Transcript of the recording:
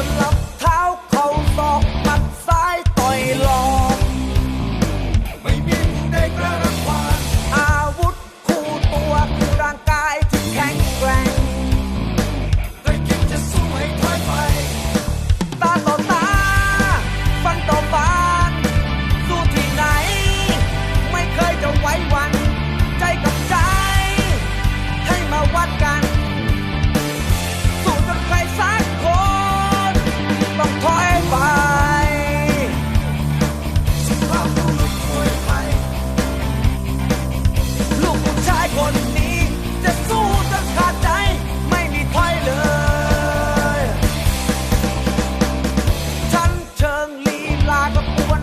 สลับเท้าเข่าตอกปัดซ้ายต่อยหลอก like an over